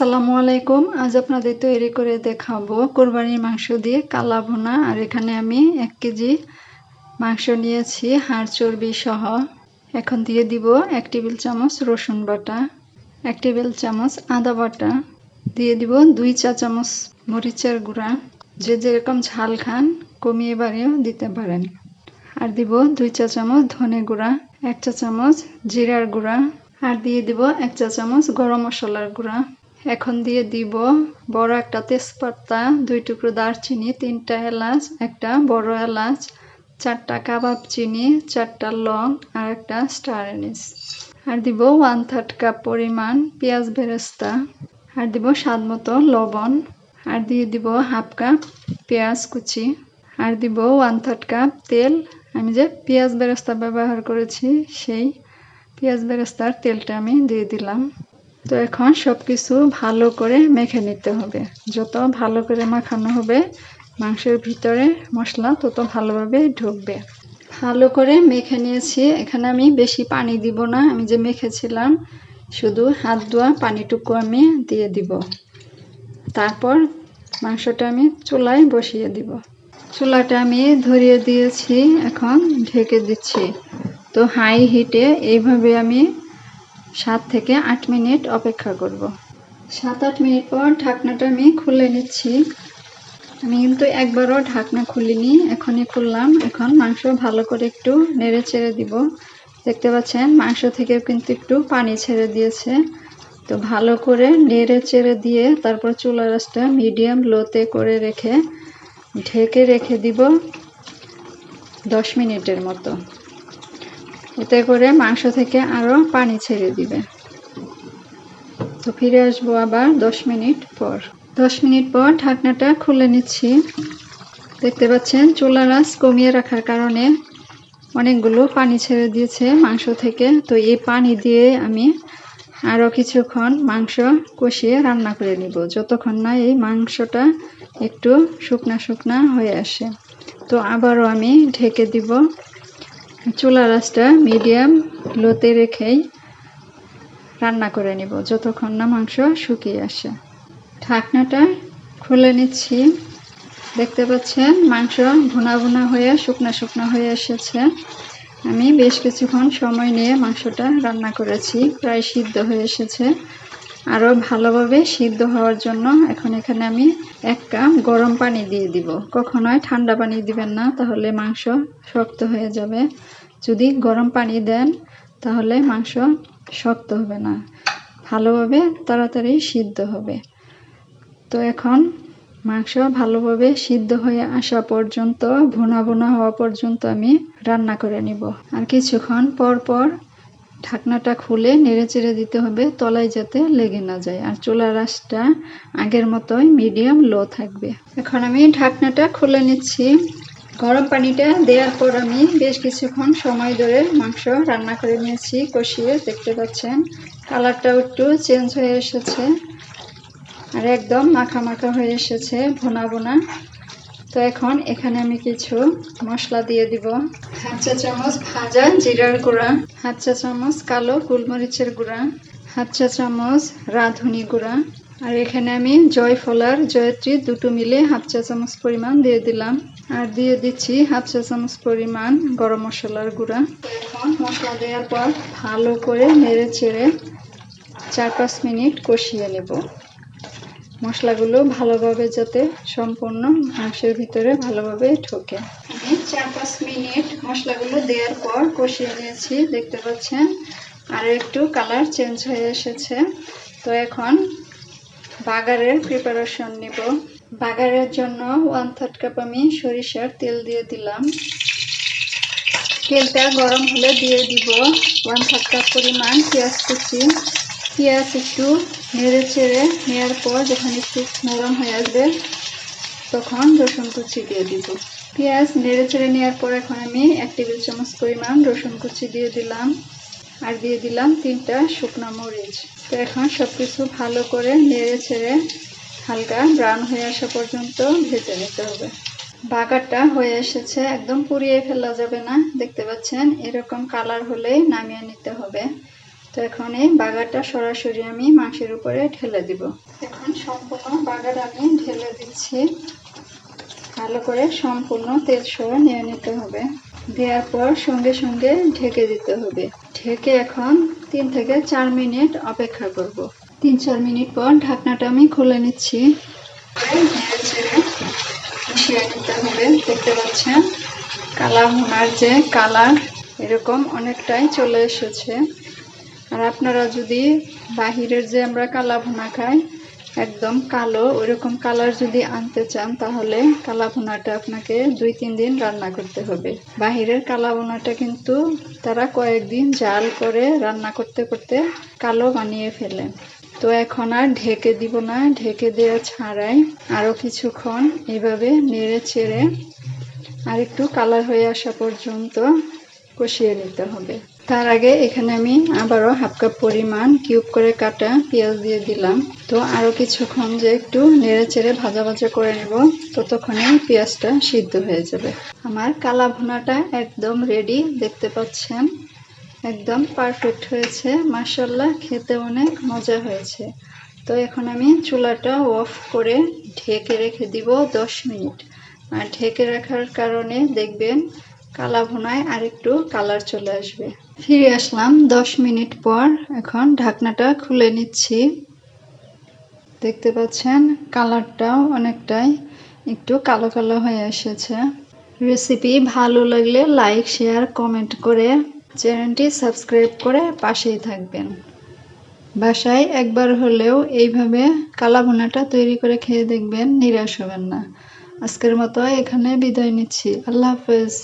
আসসালামু আলাইকুম। আজ আপনাদের তৈরি করে দেখাবো কোরবানির মাংস দিয়ে কালা ভুনা। আর এখানে আমি এক কেজি মাংস নিয়েছি, হাড় চর্বি সহ। এখন দিয়ে দিব এক টেবিল চামচ রসুন বাটা, এক টেবিল চামচ আদা বাটা, দিয়ে দিব দুই চা চামচ মরিচের গুঁড়া। যে যেরকম ঝাল খান, কমিয়ে বাড়িয়েও দিতে পারেন। আর দিব দুই চা চামচ ধনে গুঁড়া, এক চা চামচ জিরার গুঁড়া। আর দিয়ে দিব এক চা চামচ গরম মশলার গুঁড়া। এখন দিয়ে দিব বড় একটা তেজপাতা, দুই টুকরো দারচিনি, তিনটা এলাচ, একটা বড় এলাচ, চারটা কাবাব চিনি, চারটা লং আর একটা স্টার এনিস। আর দিব ওয়ান থার্ড কাপ পরিমাণ পেঁয়াজ বেরেস্তা। আর দিব স্বাদ মতো লবণ। আর দিয়ে দিব হাফ কাপ পেঁয়াজ কুচি। আর দিব ওয়ান থার্ড কাপ তেল। আমি যে পেঁয়াজ বেরেস্তা ব্যবহার করেছি, সেই পেঁয়াজ বেরেস্তার তেলটা আমি দিয়ে দিলাম। তো এখন সব কিছু ভালো করে মেখে নিতে হবে। যত ভালো করে মাখানো হবে, মাংসের ভিতরে মশলা তত ভালোভাবে ঢুকবে। ভালো করে মেখে নিয়েছি। এখানে আমি বেশি পানি দিব না। আমি যে মেখেছিলাম, শুধু হাত ধোয়া পানিটুকু আমি দিয়ে দিব। তারপর মাংসটা আমি চুলায় বসিয়ে দিব। চুলাটা আমি ধরিয়ে দিয়েছি, এখন ঢেকে দিচ্ছি। তো হাই হিটে এইভাবে আমি সাত থেকে আট মিনিট অপেক্ষা করব। সাত, আট মিনিট পর ঢাকনাটা আমি খুলে নিচ্ছি। আমি কিন্তু একবারও ঢাকনা খুলিনি, এখনই খুললাম। এখন মাংস ভালো করে একটু নেড়ে চেড়ে দিব। দেখতে পাচ্ছেন, মাংস থেকে কিন্তু একটু পানি ছেড়ে দিয়েছে। তো ভালো করে নেড়ে চেড়ে দিয়ে তারপর চুলা রাসটা মিডিয়াম লোতে করে রেখে ঢেকে রেখে দিব দশ মিনিটের মতো। এতে করে মাংস থেকে আরও পানি ছেড়ে দিবে। তো ফিরে আসব আবার দশ মিনিট পর। দশ মিনিট পর ঢাকনাটা খুলে নিচ্ছি। দেখতে পাচ্ছেন চুলা রাস কমিয়ে রাখার কারণে অনেকগুলো পানি ছেড়ে দিয়েছে মাংস থেকে। তো এই পানি দিয়ে আমি আরও কিছুক্ষণ মাংস কষিয়ে রান্না করে নিব। যতক্ষণ না এই মাংসটা একটু শুকনা শুকনা হয়ে আসে। তো আবারও আমি ঢেকে দিব। চুলা রাসটা মিডিয়াম লোতে রেখেই রান্না করে নিব। যতক্ষণ না মাংস শুকিয়ে আসে। ঢাকনাটা খুলে নিচ্ছি। দেখতে পাচ্ছেন, মাংস ভুনা ভুনা হয়ে, শুকনা শুকনা হয়ে এসেছে। আমি বেশ কিছুক্ষণ সময় নিয়ে মাংসটা রান্না করেছি। প্রায় সিদ্ধ হয়ে এসেছে। আরও ভালোভাবে সিদ্ধ হওয়ার জন্য এখন এখানে আমি এক কাপ গরম পানি দিয়ে দিব। কখনোই ঠান্ডা পানি দিবেন না, তাহলে মাংস শক্ত হয়ে যাবে। যদি গরম পানি দেন, তাহলে মাংস শক্ত হবে না। ভালোভাবে তাড়াতাড়ি সিদ্ধ হবে। তো এখন মাংস ভালোভাবে সিদ্ধ হয়ে আসা পর্যন্ত, ভুনা ভুনা হওয়া পর্যন্ত আমি রান্না করে নিব। আর কিছুক্ষণ পর পর ঢাকনাটা খুলে নেড়ে চেড়ে দিতে হবে, তলায় যাতে লেগে না যায়। আর চুলার আঁচটা আগের মতোই মিডিয়াম লো থাকবে। এখন আমি ঢাকনাটা খুলে নিচ্ছি। গরম পানিটা দেওয়ার পর আমি বেশ কিছুক্ষণ সময় ধরে মাংস রান্না করে নিয়েছি, কষিয়ে দেখতে পাচ্ছেন। কালারটাও একটু চেঞ্জ হয়ে এসেছে। আর একদম মাখা মাখা হয়ে এসেছে, ভোনা ভোনা। তো এখন এখানে আমি কিছু মশলা দিয়ে দিব। হাফ চা চামচ ভাজা জিরার গুঁড়া, হাফ চা চামচ কালো গোলমরিচের গুঁড়া, হাফ চা চামচ রাঁধুনি গুঁড়া। আর এখানে আমি জয়ফলার জয়ত্রী দুটো মিলে হাফ চা চামচ পরিমাণ দিয়ে দিলাম। আর দিয়ে দিচ্ছি হাফ চা চামচ পরিমাণ গরম মশলার গুঁড়া। এখন মশলা দেওয়ার পর ভালো করে নেড়ে চেড়ে চার পাঁচ মিনিট কষিয়ে নেব। মশলাগুলো ভালোভাবে যাতে সম্পূর্ণ মাংসের ভিতরে ভালোভাবে ঢোকে। আমি চার পাঁচ মিনিট মশলাগুলো দেওয়ার পর কষিয়ে নিয়েছি, দেখতে পাচ্ছেন? আর একটু কালার চেঞ্জ হয়ে এসেছে। তো এখন বাগারের প্রিপারেশন নিব। বাগারের জন্য ওয়ান থার্ড কাপ আমি সরিষার তেল দিয়ে দিলাম। তেলটা গরম হলে দিয়ে দিব। ওয়ান থার্ড কাপ পরিমাণ পেঁয়াজ কুচি। পেঁয়াজ একটু নেড়ে চেড়ে নেওয়ার পর যখন একটু নরম হয়ে আসবে, তখন রসুন কুচি দিয়ে দিব। পেঁয়াজ নেড়ে চেড়ে নেওয়ার পর এখন আমি এক টেবিল চামচ পরিমাণ রসুন কুচি দিয়ে দিলাম আর দিয়ে দিলাম তিনটা শুকনো মরিচ। তো এখন সব কিছু ভালো করে নেড়ে ছেড়ে হালকা ব্রাউন হয়ে আসা পর্যন্ত ভেজে নিতে হবে। বাগারটা হয়ে এসেছে, একদম পুড়িয়ে ফেলা যাবে না। দেখতে পাচ্ছেন, এরকম কালার হলেই নামিয়ে নিতে হবে। তো এখন এই বাগারটা সরাসরি আমি মাংসের উপরে ঢেলে দিব। এখন সম্পূর্ণ বাগার আমি ঢেলে দিচ্ছি। ভালো করে সম্পূর্ণ তেল সহ নিয়ে নিতে হবে। দেওয়ার পর সঙ্গে সঙ্গে ঢেকে দিতে হবে। ঢেকে এখন তিন থেকে চার মিনিট অপেক্ষা করব। তিন চার মিনিট পর ঢাকনাটা আমি খুলে নিচ্ছি। হবে, দেখতে পাচ্ছেন? কালা ভুনার যে কালার, এরকম অনেকটাই চলে এসেছে। আর আপনারা যদি বাহিরের যে আমরা কালা ভুনা খাই, একদম কালো, ওইরকম কালার যদি আনতে চান, তাহলে কালা ভুনাটা আপনাকে দুই, তিন দিন রান্না করতে হবে। বাহিরের কালা ভুনাটা কিন্তু তারা কয়েকদিন জাল করে রান্না করতে করতে কালো বানিয়ে ফেলে। তো এখন আর ঢেকে দিব না, ঢেকে দেওয়া ছাড়াই আরও কিছুক্ষণ এইভাবে নেড়ে চেড়ে আর একটু কালার হয়ে আসা পর্যন্ত কষিয়ে নিতে হবে। তার আগে এখানে আমি আবারও হাফ কাপ পরিমাণ কিউব করে কাটা পেঁয়াজ দিয়ে দিলাম। তো আরও কিছুক্ষণ যে একটু নেড়ে চেড়ে ভাজা ভাজা করে নেব, ততক্ষণে পেঁয়াজটা সিদ্ধ হয়ে যাবে। আমার কালা ভুনাটা একদম রেডি দেখতে পাচ্ছেন? একদম পারফেক্ট হয়েছে। মাসাল্লাহ খেতে অনেক মজা হয়েছে। তো এখন আমি চুলাটা অফ করে ঢেকে রেখে দিব দশ মিনিট। আর ঢেকে রাখার কারণে দেখবেন কালা ভুনায় আর একটু কালার চলে আসবে। ফিরে আসলাম দশ মিনিট পর। এখন ঢাকনাটা খুলে নিচ্ছি। দেখতে পাচ্ছেন, কালারটাও অনেকটাই একটু কালো কালো হয়ে এসেছে। রেসিপি ভালো লাগলে লাইক, শেয়ার, কমেন্ট করে চ্যানেলটি সাবস্ক্রাইব করে পাশেই থাকবেন। বাসায় একবার হলেও এইভাবে কালা ভুনাটা তৈরি করে খেয়ে দেখবেন, নিরাশ হবেন না। আজকের মতো এখানে বিদায় নিচ্ছি। আল্লাহ হাফেজ।